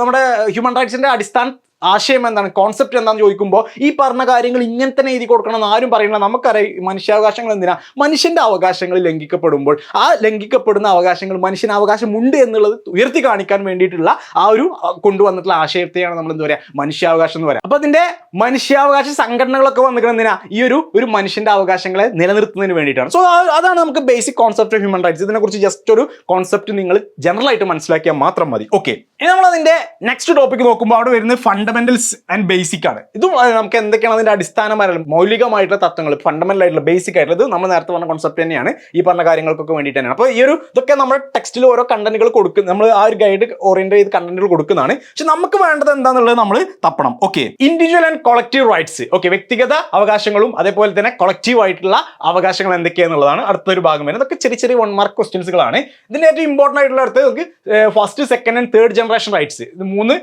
നമ്മുടെ ഹ്യൂമൻ റൈറ്റ്സിന്റെ അടിസ്ഥാന ആശയം എന്താണ്? കോൺസെപ്റ്റ് എന്താണെന്ന് ചോദിക്കുമ്പോൾ ഈ പറഞ്ഞ കാര്യങ്ങൾ ഇങ്ങനെ തന്നെ എഴുതി കൊടുക്കണം എന്ന് ആരും പറയണില്ല നമുക്കറിയാം മനുഷ്യാവകാശങ്ങൾ എന്തിനാ? മനുഷ്യന്റെ അവകാശങ്ങൾ ലംഘിക്കപ്പെടുമ്പോൾ ആ ലംഘിക്കപ്പെടുന്ന അവകാശങ്ങൾ മനുഷ്യന് അവകാശമുണ്ട് എന്നുള്ളത് ഉയർത്തി കാണിക്കാൻ വേണ്ടിയിട്ടുള്ള ആ ഒരു കൊണ്ടുവന്നിട്ടുള്ള ആശയത്തെയാണ് നമ്മൾ എന്താ പറയുക മനുഷ്യാവകാശം എന്ന് പറയാം. അപ്പോൾ അതിന്റെ മനുഷ്യാവകാശ സംഘടനകളൊക്കെ വന്നിരിക്കുന്നത് എന്തിനാ? ഈ ഒരു ഒരു മനുഷ്യന്റെ അവകാശങ്ങളെ നിലനിർത്തുന്നതിന് വേണ്ടിയിട്ടാണ്. സോ അതാണ് നമുക്ക് basic concept of human rights ഇതിനെക്കുറിച്ച് ജസ്റ്റ് ഒരു കോൺസെപ്റ്റ് നിങ്ങൾ ജനറൽ ആയിട്ട് മനസ്സിലാക്കിയാൽ മാത്രം മതി. ഓക്കെ ഇനി നമ്മൾ അതിന്റെ നെക്സ്റ്റ് ടോപ്പിക് നോക്കുമ്പോൾ അവിടെ വരുന്നത് ഫണ്ടമെന്റൽസ് ആൻഡ് ബേസിക് ആണ്. ഇതും നമുക്ക് എന്തൊക്കെയാണ് അതിന്റെ അടിസ്ഥാനമായിട്ടുള്ള മൗലികമായിട്ടുള്ള തത്വങ്ങൾ ഫണ്ടമെന്റൽ ആയിട്ടുള്ള ബേസിക് ആയിട്ടുള്ള ഇത് നമ്മൾ നേരത്തെ പറഞ്ഞ കോൺസെപ്റ്റ് തന്നെയാണ്. ഈ പറഞ്ഞ കാര്യങ്ങൾക്കൊക്കെ വേണ്ടിയിട്ട് തന്നെയാണ്. അപ്പോൾ ഈ ഒരു ഇതൊക്കെ നമ്മുടെ ടെക്സ്റ്റിൽ ഓരോ കണ്ടന്റുകൾ കൊടുക്കും നമ്മൾ ആ ഒരു ഗൈഡ് ഓറിയന്റ് ചെയ്ത് കണ്ടന്റുകൾ കൊടുക്കുന്നതാണ്. പക്ഷെ നമുക്ക് വേണ്ടത് എന്താണെന്നുള്ളത് നമ്മൾ തപ്പണം. Okay individual and collective rights okay വ്യക്തിഗത അവകാശങ്ങളും അതേപോലെ തന്നെ കൊളക്റ്റീവ് ആയിട്ടുള്ള അവകാശങ്ങൾ എന്തൊക്കെയാണെന്നുള്ളതാണ് അടുത്തൊരു ഭാഗം വരുന്നത്. അതൊക്കെ ചെറിയ ചെറിയ വൺ മാർക്ക് ക്വസ്റ്റ്യൻസുകളാണ് ഇതിന്റെ ഏറ്റവും ഇമ്പോർട്ടന്റ് ആയിട്ടുള്ള അടുത്ത് നമുക്ക് first second and third generation rights ഇത് മൂന്ന്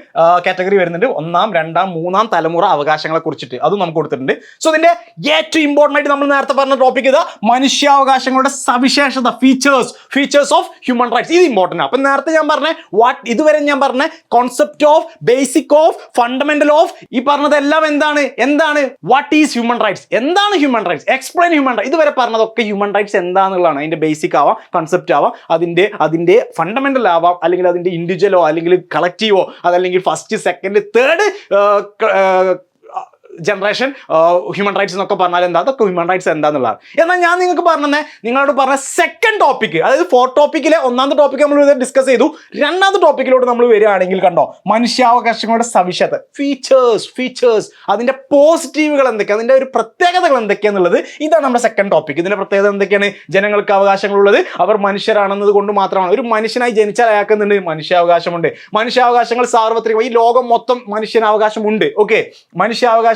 കാറ്റഗറി വരുന്നുണ്ട്. ഒന്നാം രണ്ടാം മൂന്നാം തലമുറ അവകാശങ്ങളെ കുറിച്ചിട്ട് അതും നമുക്ക് കൊടുത്തിട്ടുണ്ട്. സോ ഇതിന്റെ ഏറ്റവും ഇമ്പോർട്ടന്റ് ആയിട്ട് നമ്മൾ നേരത്തെ പറഞ്ഞ ടോപ്പിക് ഇതാ മനുഷ്യാവകാശങ്ങളുടെ സവിശേഷത features features of human rights ഇത് ഇമ്പോർട്ടന്റ് അപ്പൊ നേരത്തെ ഞാൻ പറഞ്ഞ വാട്ട് ഇതുവരെ ഞാൻ പറഞ്ഞ concept of basic of fundamental of ഈ പറഞ്ഞതെല്ലാം എന്താണ്? എന്താണ്? വാട്ട് ഈസ് ഹ്യൂമൻ റൈറ്റ്സ് എന്താണ് human rights explain human rights ഇതുവരെ പറഞ്ഞതൊക്കെ ഹ്യൂമൻ റൈറ്റ്സ് എന്താണെന്നുള്ളതാണ് അതിന്റെ ബേസിക് ആവാം കൺസെപ്റ്റ് ആവാം. അതിന്റെ അതിന്റെ ഫണ്ടമെന്റൽ ആവാം അല്ലെങ്കിൽ അതിന്റെ ഇൻഡിവിജ്വലോ അല്ലെങ്കിൽ കളക്റ്റീവോ അതല്ലെങ്കിൽ first second third generation human rights എന്നൊക്കെ പറഞ്ഞാൽ എന്താ? അതൊക്കെ ഹ്യൂമൻ റൈറ്റ്സ് എന്താന്നുള്ളതാണ്. എന്നാൽ ഞാൻ നിങ്ങൾക്ക് പറഞ്ഞത് നിങ്ങളോട് പറഞ്ഞ സെക്കൻഡ് ടോപ്പിക് അതായത് ഫോർ ടോപ്പിക്കിലെ ഒന്നാമത്തെ ടോപ്പിക് നമ്മൾ ഡിസ്കസ് ചെയ്തു. രണ്ടാമത്തെ ടോപ്പിക്കിലോട്ട് നമ്മൾ വരികയാണെങ്കിൽ കണ്ടോ മനുഷ്യാവകാശങ്ങളുടെ സവിശേഷത ഫീച്ചേഴ്സ് ഫീച്ചേഴ്സ് അതിന്റെ പോസിറ്റീവുകൾ എന്തൊക്കെയാണ് അതിന്റെ ഒരു പ്രത്യേകതകൾ എന്തൊക്കെയാന്നുള്ളത് ഇതാണ് നമ്മുടെ സെക്കൻഡ് ടോപ്പിക് ഇതിന്റെ പ്രത്യേകത എന്തൊക്കെയാണ്? ജനങ്ങൾക്ക് അവകാശങ്ങളുള്ളത് അവർ മനുഷ്യരാണെന്നത് കൊണ്ട് മാത്രമാണ്. ഒരു മനുഷ്യനായി ജനിച്ചാൽ അയാൾക്കുന്നുണ്ട് മനുഷ്യാവകാശമുണ്ട്. മനുഷ്യാവകാശങ്ങൾ സാർവത്രികം ഈ ലോകം മൊത്തം മനുഷ്യനാവകാശമുണ്ട് ഓക്കെ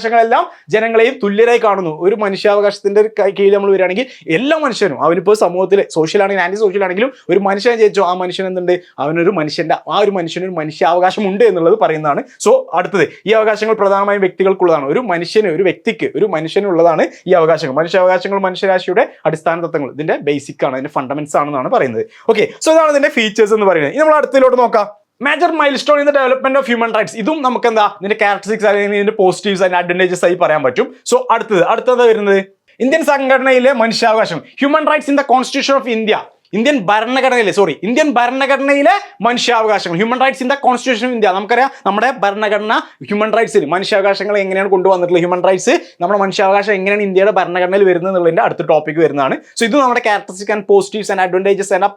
മനുഷ്യാവകാശങ്ങളെല്ലാം ജനങ്ങളെയും തുല്യരായി കാണുന്നു. ഒരു മനുഷ്യാവകാശത്തിന്റെ കീഴിൽ നമ്മൾ വരികയാണെങ്കിൽ എല്ലാ മനുഷ്യനും അവനിപ്പോൾ സമൂഹത്തിൽ സോഷ്യൽ ആണെങ്കിലും ആന്റി സോഷ്യൽ ആണെങ്കിലും ഒരു മനുഷ്യനെ ജയിച്ചോ ആ മനുഷ്യൻ എന്തുണ്ട്? അവനൊരു മനുഷ്യന്റെ ആ ഒരു മനുഷ്യനൊരു മനുഷ്യാവകാശം ഉണ്ട് എന്നുള്ളത് പറയുന്നതാണ്. സോ അടുത്തത് ഈ അവകാശങ്ങൾ പ്രധാനമായും വ്യക്തികൾക്കുള്ളതാണ്. ഒരു മനുഷ്യന് ഒരു വ്യക്തിക്ക് ഒരു മനുഷ്യനുള്ളതാണ് ഈ അവകാശങ്ങൾ. മനുഷ്യാവകാശങ്ങൾ മനുഷ്യരാശിയുടെ അടിസ്ഥാന തത്വങ്ങൾ. ഇതിന്റെ ബേസിക് ആണ് അതിന്റെ ഫണ്ടമെന്റ്സ് ആണെന്നാണ് പറയുന്നത്. ഓക്കെ സോ ഇതാണ് ഇതിന്റെ ഫീച്ചേഴ്സ് എന്ന് പറയുന്നത്. ഇനി നമ്മൾ അടുത്തതിലോട്ട് നോക്കാം. Major milestone in the development of human rights ഇതും നമുക്ക് എന്താ ഇതിന്റെ ക്യാരക്ടറിസ്റ്റിക്സ് അല്ലെങ്കിൽ ഇതിന്റെ പോസിറ്റീവ്സ് അതിന്റെ അഡ്വാന്റേജസ് ആയി പറയാൻ പറ്റും. സോ അടുത്തത്. അടുത്തത് വരുന്നത്? ഇന്ത്യൻ സംഘടനയിലെ മനുഷ്യാവകാശം. Human rights in the constitution of India Indian ഭരണഘടനയിലെ സോറി ഇന്ത്യൻ ഭരണഘടനയിലെ മനുഷ്യാവകാശങ്ങൾ. Human rights in the constitution of India നമുക്കറിയാം നമ്മുടെ ഭരണഘടന ഹ്യൂമൻ റൈറ്റ്സിൽ മനുഷ്യാവകാശങ്ങൾ എങ്ങനെയാണ് കൊണ്ടുവന്നിട്ടുള്ളത്? ഹ്യൂമൻ റൈറ്റ്സ് നമ്മുടെ മനുഷ്യാവകാശം എങ്ങനെയാണ് ഇന്ത്യയുടെ ഭരണഘടനയിൽ വരുന്നത് എന്നുള്ളതിന്റെ അടുത്ത ടോപ്പിക് വരുന്നതാണ്. സോ ഇത് നമ്മുടെ characteristic and positives and advantages and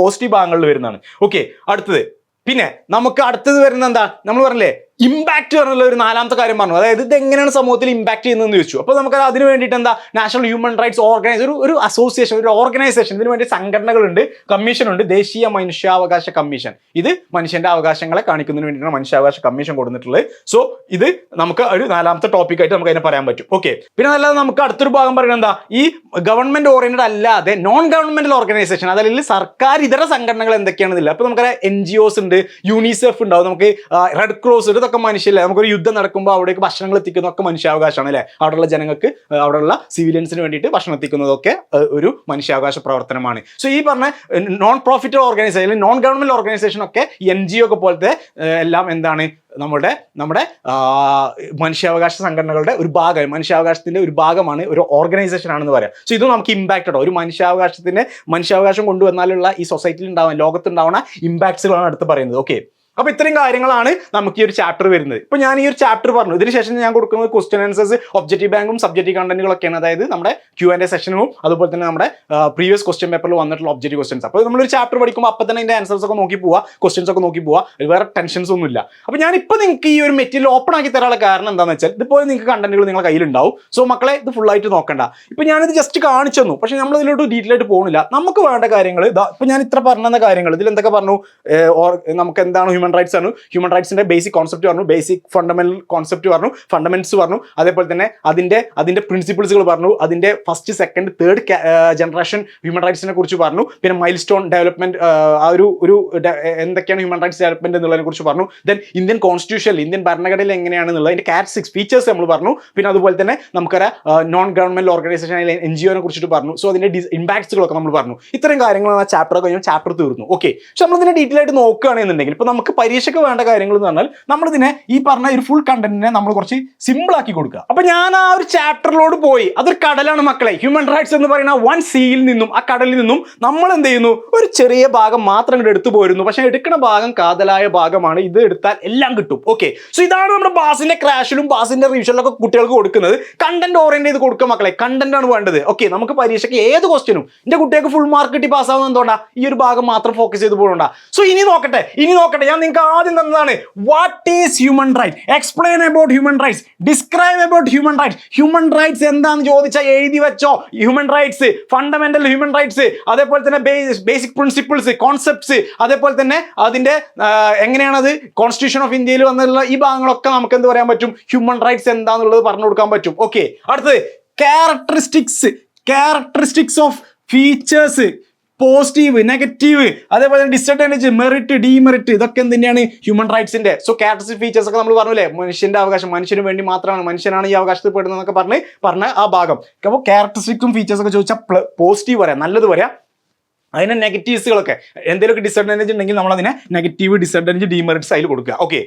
positive ഭാഗങ്ങളിൽ വരുന്നതാണ്. ഓക്കെ അടുത്തത്. പിന്നെ നമുക്ക് അടുത്തത് വരുന്ന എന്താ? നമ്മൾ പറഞ്ഞില്ലേ ഇമ്പാക്ട് പറഞ്ഞുള്ള ഒരു നാലാമത്തെ കാര്യം പറഞ്ഞു. അതായത് ഇത് എങ്ങനെയാണ് സമൂഹത്തിൽ ഇമ്പാക്ട് ചെയ്യുന്നതെന്ന് ചോദിച്ചു. അപ്പോൾ നമുക്ക് അതിന് വേണ്ടിയിട്ട് എന്താ? നാഷണൽ ഹ്യൂമൻ റൈറ്റ്സ് ഓർഗനൈസ് ഒരു ഒരു അസോസിയേഷൻ ഒരു ഓർഗനൈസേഷൻ ഇതിന് വേണ്ടി സംഘടനകളുണ്ട് കമ്മീഷനുണ്ട് ദേശീയ മനുഷ്യാവകാശ കമ്മീഷൻ ഇത് മനുഷ്യന്റെ അവകാശങ്ങളെ കാണിക്കുന്നതിന് വേണ്ടിയിട്ടാണ് മനുഷ്യാവകാശ കമ്മീഷൻ കൊടുത്തിട്ടുള്ളത്. സോ ഇത് നമുക്ക് ഒരു നാലാമത്തെ ടോപ്പിക് ആയിട്ട് നമുക്ക് അതിനെ പറയാൻ പറ്റും. ഓക്കെ പിന്നെ അതല്ലാതെ നമുക്ക് അടുത്തൊരു ഭാഗം പറയുന്നത് എന്താ? ഈ ഗവൺമെന്റ് ഓറിയന്റഡ് അല്ലാതെ നോൺ ഗവൺമെന്റൽ ഓർഗനൈസേഷൻ അതല്ലെങ്കിൽ സർക്കാർ ഇതര സംഘടനകൾ എന്തൊക്കെയാണെന്നില്ല. അപ്പോൾ നമുക്ക് എൻ ജി ഉണ്ട് യൂണിസെഫ് ഉണ്ടാവും നമുക്ക് റെഡ് ക്രോസ് ഇതൊക്കെ മനുഷ്യല്ലേ നമുക്കൊരു യുദ്ധം നടക്കുമ്പോൾ അവിടേക്ക് ഭക്ഷണങ്ങൾ എത്തിക്കുന്നതൊക്കെ മനുഷ്യാവകാശമാണ് അല്ലേ? അവിടെയുള്ള ജനങ്ങൾക്ക് അവിടെയുള്ള സിവിലിയൻസിന് വേണ്ടിയിട്ട് ഭക്ഷണം എത്തിക്കുന്നതൊക്കെ ഒരു മനുഷ്യാവകാശ പ്രവർത്തനമാണ്. സോ ഈ പറഞ്ഞ non profit organisation non government organisation ഒക്കെ എൻ ജി ഒക്കെ പോലത്തെ എല്ലാം എന്താണ്? നമ്മുടെ നമ്മുടെ മനുഷ്യാവകാശ സംഘടനകളുടെ ഒരു ഭാഗം മനുഷ്യാവകാശത്തിന്റെ ഒരു ഭാഗമാണ് ഒരു ഓർഗനൈസേഷൻ ആണെന്ന് പറയാം. സോ ഇത് നമുക്ക് ഇമ്പാക്റ്റ് ഉണ്ടോ ഒരു മനുഷ്യാവകാശത്തിന്റെ മനുഷ്യാവകാശം കൊണ്ടുവന്നാലുള്ള ഈ സൊസൈറ്റിയിൽ ഉണ്ടാവുന്ന ലോകത്തുണ്ടാവുന്ന ഇമ്പാക്ട്സുകളാണ് അടുത്ത് പറയുന്നത്. ഓക്കെ അപ്പൊ ഇത്രയും കാര്യങ്ങളാണ് നമുക്ക് ഈ ഒരു ചാപ്റ്റർ വരുന്നത്. ഇപ്പൊ ഞാൻ ഈ ഒരു ചാപ്റ്റർ പറഞ്ഞു. ഇതിന് ശേഷം ഞാൻ കൊടുക്കുന്നത് ക്വസ്റ്റ്യൻ ആൻസേഴ്സ് ഒബ്ജക്റ്റീവ് ബാങ്കും സബ്ജക്റ്റീവ് കണ്ടന്റുകളൊക്കെയാണ് അതായത് നമ്മുടെ ക്യു ആൻഡ് എ സെഷനും അതുപോലെ തന്നെ നമ്മുടെ പ്രീവിയസ് ക്വസ്റ്റ്യൻ പേപ്പറിൽ വന്നിട്ടുള്ള ഒബ്ജക്റ്റീവ് ക്വസ്റ്റൻസ് അപ്പോൾ നമ്മളൊരു ചാപ്റ്റർ പഠിക്കുമ്പോൾ അപ്പോൾ തന്നെ അതിന്റെ ആൻസേഴ്സ് ഒക്കെ നോക്കി പോവുക ക്വസ്റ്റ്യൻസ് ഒക്കെ നോക്കി പോവുക വേറെ ടെൻഷൻസ് ഒന്നും ഇല്ല. അപ്പോൾ ഞാൻ ഇപ്പോൾ നിങ്ങൾക്ക് ഈ ഒരു മെറ്റീരിയൽ ഓപ്പൺ ആക്കി തരാനുള്ള കാരണം എന്താണെന്ന് വെച്ചാൽ ഇതുപോലെ നിങ്ങൾക്ക് കണ്ടന്റുകൾ നിങ്ങളുടെ കയ്യിലുണ്ടാവും. സോ മക്കളെ ഇത് ഫുൾ ആയിട്ട് നോക്കണ്ട. ഇപ്പൊ ഞാനിത് ജസ്റ്റ് കാണിച്ചു തന്നു. പക്ഷെ നമ്മൾ ഇതിലോട്ട് ഡീറ്റെയിൽ ആയിട്ട് പോകുന്നില്ല നമുക്ക് വേണ്ട കാര്യങ്ങൾ ഇതാ ഇപ്പൊ ഞാൻ ഇത്ര പറഞ്ഞ കാര്യങ്ങൾ ഇതിൽ എന്തൊക്കെ പറഞ്ഞു നമുക്ക് എന്താണ് ഹ്യൂമൻ റൈറ്റ്സ് ആണ് ഹ്യൂമൻ റൈറ്റ്സിന്റെ ബേസിക് കോൺസെപ്റ്റ് പറഞ്ഞു. ബേസിക് ഫണ്ടമെന്റൽ കോൺസെപ്റ്റ് പറഞ്ഞു. ഫണ്ടമെന്റ്സ് പറഞ്ഞു. അതേപോലെ തന്നെ അതിന്റെ അതിന്റെ പ്രിൻസിപ്പിൾസുകൾ പറഞ്ഞു. അതിന്റെ first second third generation human റൈറ്റ്സിനെ കുറിച്ച് പറഞ്ഞു. പിന്നെ മൈൽ സ്റ്റോൺ ഡെവലപ്മെന്റ് ആ ഒരു ഒരു എന്തൊക്കെയാണ് ഹ്യൂമൻ റൈറ്റ്സ് ഡെവലപ്മെന്റ് എന്നുള്ളതിനെ കുറിച്ച് പറഞ്ഞു. ദെൻ ഇന്ത്യൻ കോൺസ്റ്റിറ്റ്യൂഷൻ ഇന്ത്യൻ ഭരണഘടനയിൽ എങ്ങനെയാണെന്നുള്ളത് അതിന്റെ കാരക്സിക്സ് ഫീച്ചേഴ്സ് നമ്മൾ പറഞ്ഞു. പിന്നെ അതുപോലെ തന്നെ നമുക്കൊരു non government organisation N G one കുറിച്ചിട്ട് പറഞ്ഞു. സോ അതിന്റെ ഇമ്പാക്ട്സുകളൊക്കെ നമ്മൾ പറഞ്ഞു. ഇത്രയും കാര്യങ്ങളാണ് ആ ചാപ്റ്റർ കഴിഞ്ഞാൽ ചാപ്റ്റർ തീർന്നു. ഓക്കെ പക്ഷെ നമ്മൾ ഇതിനെ ഡീറ്റെയിൽ ആയിട്ട് നോക്കുകയാണെന്നുണ്ടെങ്കിൽ ഇപ്പൊ നമുക്ക് പരീക്ഷയ്ക്ക് വേണ്ട കാര്യങ്ങൾ എന്ന് പറഞ്ഞാൽ നമ്മളിതിനെ ഈ പറഞ്ഞ ഒരു ഫുൾ കണ്ടന്റിനെ നമ്മൾ കുറച്ച് സിമ്പിൾ ആക്കി കൊടുക്കുക. അപ്പൊ ഞാൻ ആ ഒരു ചാപ്റ്ററിലോട് പോയി. അതൊരു കടലാണ് മക്കളെ. ഹ്യൂമൻ റൈറ്റ്സ് എന്ന് പറയുന്ന വൺ സീയിൽ നിന്നും ആ കടലിൽ നിന്നും നമ്മൾ എന്ത് ചെയ്യുന്നു? ഒരു ചെറിയ ഭാഗം മാത്രം ഇങ്ങോട്ട് എടുത്തു പോരുന്നു. പക്ഷെ എടുക്കുന്ന ഭാഗം കാതലായ ഭാഗമാണ്. ഇത് എടുത്താൽ എല്ലാം കിട്ടും. ഓക്കെ സോ ഇതാണ് നമ്മുടെ ബാസിന്റെ ക്രാഷിലും ബാസിന്റെ റിവിഷനിലൊക്കെ കുട്ടികൾക്ക് കൊടുക്കുന്നത്. കണ്ടന്റ് ഓറിയന്റ് ചെയ്ത് കൊടുക്കുക മക്കളെ. കണ്ടന്റ് ആണ് വേണ്ടത്. ഓക്കെ നമുക്ക് പരീക്ഷയ്ക്ക് ഏത് ക്വസ്റ്റ്യനും എന്റെ കുട്ടികൾക്ക് ഫുൾ മാർക്ക് കിട്ടി പാസ്സാവുന്ന എന്തുകൊണ്ടാ? ഈ ഒരു ഭാഗം മാത്രം ഫോക്കസ് ചെയ്ത് പോകണ്ട സോ ഇനി നോക്കട്ടെ. ഇനി നോക്കട്ടെ. ഞാൻ നിങ്ങൾക്ക് ആദ്യം തന്നതാണ് what is human right explain about human rights describe about human rights human rights എന്താണെന്ന് ചോദിച്ചാൽ എഴുതി വെച്ചോ. Human rights fundamental human rights അതേപോലെ തന്നെ ബേസിക് പ്രിൻസിപ്പിൾസ് കോൺസെപ്റ്റ്സ് അതേപോലെ തന്നെ അതിന്റെ എങ്ങനെയാണത്? കോൺസ്റ്റിറ്റ്യൂഷൻ ഓഫ് ഇന്ത്യയിൽ വന്നിട്ടുള്ള ഈ ഭാഗങ്ങളൊക്കെ നമുക്ക് എന്ത് പറയാൻ പറ്റും? ഹ്യൂമൻ റൈറ്റ്സ് എന്താണെന്നുള്ളത് പറഞ്ഞു കൊടുക്കാൻ പറ്റും. ഓക്കെ അടുത്തത് characteristics characteristics of features positive negative അതേപോലെ ഡിസഡ്വാന്റേജ് മെറിറ്റ് ഡീമെറിറ്റ് ഇതൊക്കെ തന്നെയാണ്? ഹ്യൂമൻ റൈറ്റ്സിന്റെ സോ ക്യാരക്ടറിസ്റ്റിക് ഫീച്ചേഴ്സ് ഒക്കെ നമ്മൾ പറഞ്ഞല്ലേ? മനുഷ്യന്റെ അവകാശം മനുഷ്യന് വേണ്ടി മാത്രമാണ് മനുഷ്യനാണ് ഈ അവകാശത്തിൽ പെടുന്നതെന്നൊക്കെ പറഞ്ഞ് പറഞ്ഞ ആ ഭാഗം. അപ്പോൾ ക്യാരക്ടറിസ്റ്റിക്സും ഫീച്ചേഴ്സ് ഒക്കെ ചോദിച്ചാൽ പോസിറ്റീവ് പറയാം നല്ലത് പറയാം. അതിന് നെഗറ്റീവ്സുകളൊക്കെ എന്തെങ്കിലുമൊക്കെ ഡിസഡ്വാന്റേജ് ഉണ്ടെങ്കിൽ നമ്മൾ അതിനെ നെഗറ്റീവ് ഡിസഡ്വാന്റേജ് ഡീമെറിറ്റ്സ് അതിൽ കൊടുക്കുക. ഓക്കെ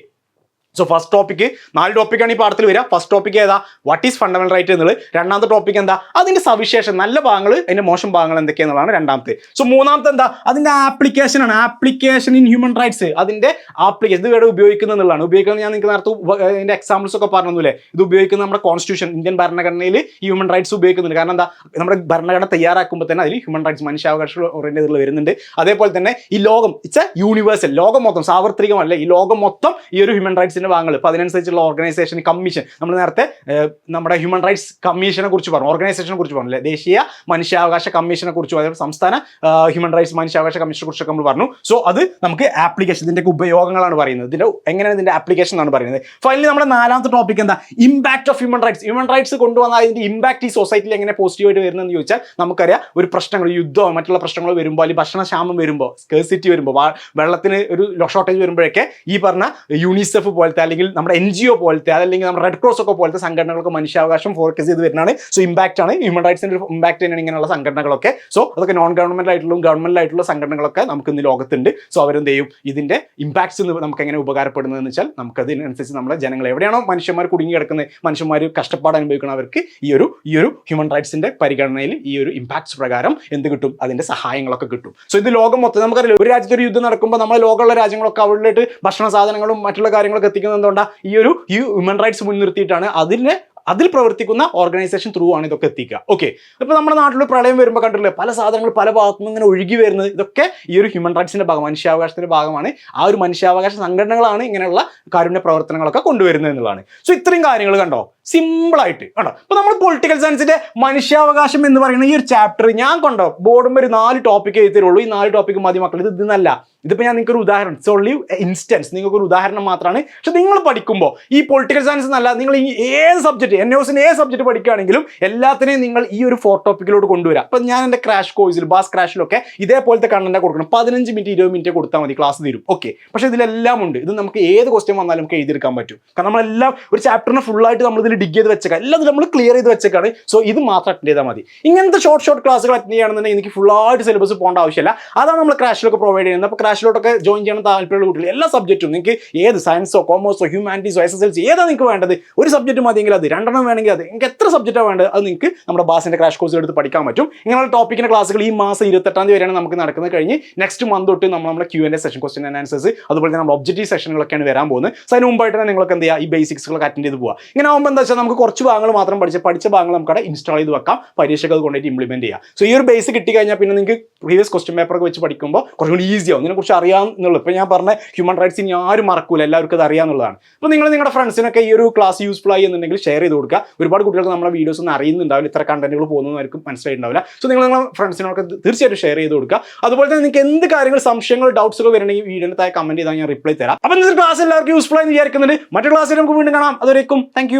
സോ ഫസ്റ്റ് ടോപ്പിക്ക് നാല് ടോപ്പിക്കാണ് ഈ പാഠത്തിൽ വരിക. ഫസ്റ്റ് ടോപ്പിക്ക് ഏതാ? വാട്ട് ഈസ് ഫണ്ടമെന്റൽ റൈറ്റ് എന്നുള്ളത്. രണ്ടാമത്തെ ടോപ്പിക് എന്താ? അതിന്റെ സവിശേഷം നല്ല ഭാഗങ്ങൾ അതിന്റെ മോശം ഭാഗങ്ങൾ എന്തൊക്കെയാണെന്നുള്ളതാണ് രണ്ടാമത്തെ. സോ മൂന്നാമത്തെ എന്താ? അതിന്റെ ആപ്ലിക്കേഷൻ ആണ്. ആപ്ലിക്കേഷൻ ഇൻ ഹ്യൂമൻ റൈറ്റ്സ് അതിന്റെ ആപ്ലിക്കേഷൻ ഇത് ഇവിടെ ഉപയോഗിക്കുന്നത് എന്നുള്ളതാണ്. ഉപയോഗിക്കുന്നത് ഞാൻ നിങ്ങൾക്ക് നേരത്തെ അതിന്റെ എക്സാമ്പിൾസ് ഒക്കെ പറഞ്ഞില്ലേ ഇത് ഉപയോഗിക്കുന്നത് നമ്മുടെ കോൺസ്റ്റിറ്റ്യൂഷൻ ഇന്ത്യൻ ഭരണഘടനയിൽ ഹ്യൂമൻ റൈറ്റ്സ് ഉപയോഗിക്കുന്നുണ്ട്. കാരണം എന്താ? നമ്മുടെ ഭരണഘടന തയ്യാറാക്കുമ്പോൾ തന്നെ അതിൽ ഹ്യൂമൻ റൈറ്റ്സ് മനുഷ്യാവകാശ ഓറിയന്റേതിൽ വരുന്നുണ്ട്. അതേപോലെ തന്നെ ഈ ലോകം ഇറ്റ്സ് എ യൂണിവേഴ്സൽ ലോകം മൊത്തം സാർവത്രികമല്ല. ഈ ലോകം മൊത്തം ഈ ഒരു ഹ്യൂമൻ റൈറ്റ്സിന്റെ ഭാഗങ്ങൾ. അപ്പോൾ അതിനനുസരിച്ചുള്ള ഓർഗനൈസേഷൻ കമ്മീഷൻ. നമ്മൾ നേരത്തെ നമ്മുടെ ഹ്യൂമൻ റൈറ്റ്സ് കമ്മീഷനെ കുറിച്ച് പറഞ്ഞു. ഓർഗനൈസേഷനെ കുറിച്ച് പറഞ്ഞു അല്ലേ ദേശീയ മനുഷ്യാവകാശ കമ്മീഷനെ കുറിച്ച് അതേപോലെ സംസ്ഥാന ഹ്യൂമൻ റൈറ്റ്സ് മനുഷ്യാവകാശ കമ്മീഷനെ കുറിച്ചൊക്കെ നമ്മൾ പറഞ്ഞു. സോ അത് നമുക്ക് ആപ്ലിക്കേഷൻ ഇതിന്റെ ഉപയോഗങ്ങളാണ് പറയുന്നത്. ഇതിന്റെ എങ്ങനെയാണ് ഇതിന്റെ ആപ്ലിക്കേഷൻ എന്നാണ് പറയുന്നത്. ഫൈനലി നമ്മുടെ നാലാമത്തെ ടോപ്പിക് എന്താ? Impact of human rights human rights കൊണ്ടുവന്ന അതിന്റെ ഇമ്പാക്ട് ഈ സൊസൈറ്റിയിൽ എങ്ങനെ പോസിറ്റീവായിട്ട് വരുന്നതെന്ന് ചോദിച്ചാൽ നമുക്കറിയാം ഒരു പ്രശ്നങ്ങൾ യുദ്ധമോ മറ്റുള്ള പ്രശ്നങ്ങളോ വരുമ്പോൾ അല്ലെങ്കിൽ ഭക്ഷണക്ഷാമം വരുമ്പോൾ സ്കേഴ്സിറ്റി വരുമ്പോൾ വെള്ളത്തിന് ഒരു ഷോർട്ടേജ് വരുമ്പോഴൊക്കെ ഈ പറഞ്ഞ യൂണിസെഫ് പോലത്തെ അല്ലെങ്കിൽ നമ്മുടെ എൻ ജി ഒ പോലത്തെ അതല്ലെങ്കിൽ നമ്മുടെ റെഡ് ക്രോസ് ഒക്കെ പോലത്തെ സംഘടനകൾക്ക് മനുഷ്യാവകാശം ഫോക്കസ് ചെയ്ത് വരുന്നതാണ്. സോ ഇമ്പാക്റ്റ് ആണ്. ഹ്യൂമൻ റൈറ്റ്സിന്റെ ഒരു ഇമ്പാക്ട് തന്നെയാണ് ഇങ്ങനെയുള്ള സംഘടനകളൊക്കെ. സോ അതൊക്കെ നോൺ ഗവൺമെന്റ് ആയിട്ടുള്ള ഗവൺമെന്റ് ആയിട്ടുള്ള സംഘടനകളൊക്കെ നമുക്ക് ഇന്ന് ലോകത്തുണ്ട്. സോ അവരെന്ത് ചെയ്യും? ഇതിന്റെ ഇമ്പാക്ട്സ് നമുക്ക് എങ്ങനെ ഉപകാരപ്പെടുന്നതെന്ന് വെച്ചാൽ നമുക്ക് അതിനനുസരിച്ച് നമ്മുടെ ജനങ്ങൾ എവിടെയാണോ മനുഷ്യന്മാർ കുടുങ്ങി കിടക്കുന്നത് മനുഷ്യന്മാർ കഷ്ടപ്പാട് അനുഭവിക്കുന്നവർക്ക് ഈ ഒരു ഈ ഒരു ഹ്യൂമൻ റൈറ്റ്സിന്റെ പരിഗണനയിൽ ഈ ഒരു ഇമ്പാക്ട്സ് പ്രകാരം എന്ത് കിട്ടും? അതിന്റെ സഹായങ്ങളൊക്കെ കിട്ടും. സോ ഇത് ലോകം മൊത്തം നമുക്കറിയാം ഒരു രാജ്യത്ത് ഒരു യുദ്ധം നടക്കുമ്പോൾ നമ്മൾ ലോകമുള്ള രാജ്യങ്ങളൊക്കെ അവരിലേക്ക് ഭക്ഷണ സാധനങ്ങളും മറ്റുള്ള കാര്യങ്ങളൊക്കെ എത്തിക്കുന്നത് എന്തുകൊണ്ടാണ് ഈ ഒരു ഹ്യൂമൻ റൈറ്റ്സ് മുൻനിർത്തിയിട്ടാണ് അതിനെ അതിൽ പ്രവർത്തിക്കുന്ന ഓർഗനൈസേഷൻ ത്രൂ ആണ് ഇതൊക്കെ എത്തിക്കുക. ഓക്കെ ഇപ്പൊ നമ്മുടെ നാട്ടിൽ പ്രളയം വരുമ്പോൾ കണ്ടില്ലേ പല സാധനങ്ങൾ പല ഭാഗത്തു നിന്ന് ഇങ്ങനെ ഒഴുകി വരുന്നത്. ഇതൊക്കെ ഈ ഒരു ഹ്യൂമൻ റൈറ്റ്സിന്റെ ഭാഗം മനുഷ്യാവകാശത്തിന്റെ ഭാഗമാണ്. ആ ഒരു മനുഷ്യാവകാശ സംഘടനകളാണ് ഇങ്ങനെയുള്ള കാരുണ്യ പ്രവർത്തനങ്ങളൊക്കെ കൊണ്ടുവരുന്നത് എന്നുള്ളതാണ്. സോ ഇത്രയും കാര്യങ്ങൾ കണ്ടോ? സിമ്പിൾ ആയിട്ട് കണ്ടോ? ഇപ്പൊ നമ്മൾ പൊളിറ്റിക്കൽ സയൻസിന്റെ മനുഷ്യാവകാശം എന്ന് പറയുന്ന ഈ ഒരു ചാപ്റ്റർ ഞാൻ കണ്ടോ? ബോർഡും ഒരു നാല് ടോപ്പിക് എഴുതിയുള്ളൂ ഈ നാല് ടോപ്പിക് മതി മക്കൾ ഇത് ഇതെന്നല്ല. ഇതിപ്പോ ഞാൻ നിങ്ങൾക്ക് ഒരു ഉദാഹരണം. ഇറ്റ്സ് ഓൺലി ഇൻസ്റ്റൻസ് നിങ്ങൾക്ക് ഒരു ഉദാഹരണം മാത്രമാണ് പക്ഷെ നിങ്ങൾ പഠിക്കുമ്പോൾ ഈ പൊളിറ്റിക്കൽ സയൻസ് എന്നല്ല നിങ്ങൾ ഈ ഏത് സബ്ജക്ട് എൻ എസിന് ഏത് സബ്ജക്ട് പഠിക്കുകയാണെങ്കിലും എല്ലാത്തിനെയും നിങ്ങൾ ഈ ഒരു ഫോർ ടോപ്പിക്കിലോട്ട് കൊണ്ടുവരാം. അപ്പം ഞാൻ എന്റെ ക്രാഷ് കോഴ്സിൽ ബാസ് ക്രാഷിലൊക്കെ ഇതേപോലത്തെ കണ്ടന്റ് കൊടുക്കണം. പതിനഞ്ച് മിനിറ്റ് ഇരുപത് മിനിറ്റ് കൊടുത്താൽ മതി ക്ലാസ് തീരും. ഓക്കെ പക്ഷെ ഇതിലെല്ലാം ഉണ്ട്. ഇത് നമുക്ക് ഏത് ക്വസ്റ്റ്യൻ വന്നാലും നമുക്ക് എഴുതിയെടുക്കാൻ പറ്റും. കാരണം നമ്മളെല്ലാം ഒരു ചാപ്റ്ററിനെ ഫുൾ ആയിട്ട് നമ്മൾ ഇതിൽ ഡിഗ് ചെയ്ത് വെച്ചേക്കാം. എല്ലാം നമ്മൾ ക്ലിയർ ചെയ്ത് വെച്ചേക്കാണ്. സോ ഇത് മാത്രം അറ്റൻഡ് ചെയ്താൽ മതി. ഇങ്ങനത്തെ ഷോർട്ട് ഷോർട്ട് ക്ലാസ്സുകൾ അറ്റൻഡ് ചെയ്യുകയാണെന്നുണ്ടെങ്കിൽ എനിക്ക് ഫുൾ ആയിട്ട് സിലബസ് പോകേണ്ട ആവശ്യമില്ല. അതാണ് നമ്മൾ ക്രാഷിലൊക്കെ പ്രൊവൈഡ് ചെയ്യുന്നത്. അപ്പോൾ ക്രാഷിലോട്ടൊക്കെ ജോയിൻ ചെയ്യണം താല്പര്യമുള്ള കുട്ടികൾ. എല്ലാ സബ്ജക്റ്റും നിങ്ങൾക്ക് ഏത് സയൻസോ കോമേഴ്സോ ഹ്യൂമാനിറ്റീസോ എസ് എസ് എൽ സി ഏതാണ് നിങ്ങൾക്ക് വേണ്ടത്? ഒരു സബ്ജക്റ്റ് മതിയെങ്കിൽ അത് രണ്ടെണ്ണം വേണമെങ്കിൽ അത്. നിങ്ങൾക്ക് എത്ര സബ്ജക്റ്റാണ് വേണ്ടത്? അത് നിങ്ങൾക്ക് നമ്മുടെ ബാസിന്റെ ക്രാഷ് കോഴ്സിൽ എടുത്ത് പഠിക്കാൻ പറ്റും. ഇങ്ങനെയുള്ള ടോപ്പിക്കിന്റെ ക്ലാസ്സുകൾ ഈ മാസം ഇരുപത്തെട്ടാം തീയതി വരെയാണ് നമുക്ക് നടക്കുന്നത് കഴിഞ്ഞ് നെക്സ്റ്റ് മന്ത് തൊട്ട് നമ്മൾ നമ്മുടെ Q N A session question and answers അതുപോലെ തന്നെ നമ്മൾ ഒബ്ജക്റ്റീവ് സെഷനുകളൊക്കെയാണ് വരാൻ പോകുന്നത്. സോ അതിന് മുമ്പായിട്ട് തന്നെ നിങ്ങൾക്ക് എന്ത് ചെയ്യുക? ഈ ബേസിക്സുകളൊക്കെ അറ്റൻഡ് ചെയ്ത് പോവുക. ഇങ്ങനെ ആകുമ്പോൾ എന്താ വെച്ചാൽ നമുക്ക് കുറച്ച് ഭാഗങ്ങൾ മാത്രം പഠിച്ച് പഠിച്ച ഭാഗങ്ങൾ നമുക്ക് അവിടെ ഇൻസ്റ്റാൾ ചെയ്ത് വെക്കാം. പരീക്ഷകൾ കൊണ്ടുപോയിട്ട് ഇംപ്ലിമെന്റ് ചെയ്യാം. സോ ഈ ഒരു ബേസ് കിട്ടി കഴിഞ്ഞാൽ പിന്നെ നിങ്ങൾക്ക് പ്രീവിയസ് ക്വസ്റ്റ്യൻ പേപ്പർ ഒക്കെ വെച്ച് പഠിക്കുമ്പോൾ കുറച്ചും കൂടി ഈസി അറിയാം എന്നുള്ളൂ ഇപ്പൊ ഞാൻ പറഞ്ഞ ഹ്യൂമൻ റൈറ്റ്സ് ഇനി ആരും മറക്കൂല. എല്ലാവർക്കും അത് അറിയാമെന്നുള്ളതാണ് അപ്പോൾ നിങ്ങൾ നിങ്ങളുടെ ഫ്രണ്ട്സിനൊക്കെ ഈ ഒരു ക്ലാസ് യൂസ്ഫുൾ ആയി എന്നുണ്ടെങ്കിൽ ഷെയർ ചെയ്ത് കൊടുക്കുക. ഒരുപാട് കുട്ടികൾക്ക് നമ്മുടെ വീഡിയോസ് ഒന്നും അറിയുന്നുണ്ടാവില്ല. ഇത്ര കണ്ടന്റുകൾ പോകുന്നവർക്ക് മനസ്സിലായിട്ടുണ്ടാവില്ല. സോ നിങ്ങൾ നിങ്ങളുടെ ഫ്രണ്ട്സിനൊക്കെ തീർച്ചയായിട്ടും ഷെയർ ചെയ്ത് കൊടുക്കുക. അതുപോലെ തന്നെ നിങ്ങൾക്ക് എന്ത് കാര്യങ്ങൾ സംശയങ്ങൾ ഡൗട്ട്സുകൾ വരണമെങ്കിൽ വീഡിയോയുടെ താഴെ കമന്റ് ചെയ്താൽ ഞാൻ റിപ്ലൈ തരാം. അപ്പൊ ക്ലാസ് എല്ലാവർക്കും യൂസ്ഫുൾ ആയി വിചാരിക്കുന്നുണ്ട്. മറ്റു ക്ലാസ്സിൽ നമുക്ക് വീണ്ടും കാണാം. അതുവരേക്കും താങ്ക്